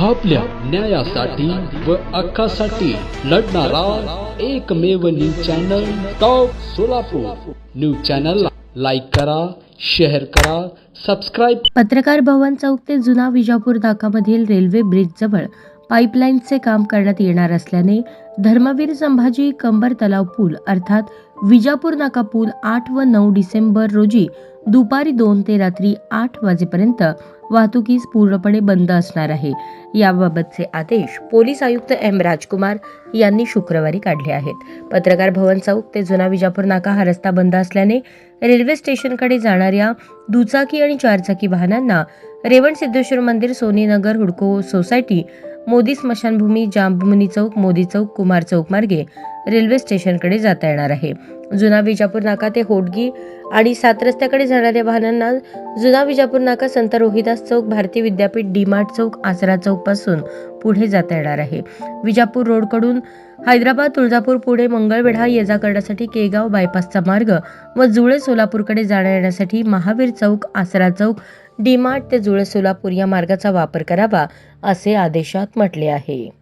आपल्या न्यायासाठी व हक्कासाठी लढणारा एकमेव news channel top Solapur. News चॅनलला लाईक करा शेअर करा सबस्क्राईब पत्रकार भवन चौक ते जुना विजापूर नाकामधील रेल्वे ब्रिजजवळ पाईपलाईनचे काम करण्यात येणार असल्याने धर्मवीर संभाजी कंबर तलाव पूल अर्थात विजापूर नाका पूल आठ व नऊ डिसेंबर रोजी दुपारी दोन ते रात्री आठ वाजेपर्यंत वाहतुकीस पूर्णपणे बंद असणार आहे. याबाबतचे आदेश पोलीस आयुक्त एम. राजकुमार यांनी शुक्रवारी काढले आहेत. पत्रकार भवन चौक ते जुना विजापूर नाका हा रस्ता बंद असल्याने रेल्वे स्टेशनकडे जाणाऱ्या दुचाकी आणि चारचाकी वाहनांना रेवण सिद्धेश्वर मंदिर सोनीनगर हुडको सोसायटी मोदी स्मशानभूमी जांबमुनी चौक मोदी चौक कुमार चौक मार्गे रेल्वे स्टेशनकडे जाता येणार आहे. जुना विजापूर नाका ते होडगी आणि सात रस्त्याकडे जाणाऱ्या वाहनांना जुना विजापूर नाका संत रोहिदास चौक भारतीय विद्यापीठ डीमार्ट चौक आसरा चौकपासून पुढे जाता येणार आहे. विजापूर रोडकडून हैदराबाद तुळजापूर पुढे मंगळवेढा ये जा करण्यासाठी केगाव बायपासचा मार्ग व जुळे सोलापूरकडे जाण्या येण्यासाठी महावीर चौक आसरा चौक डीमार्ट ते जुळे सोलापूर या मार्गाचा वापर करावा असे आदेशात म्हटले आहे.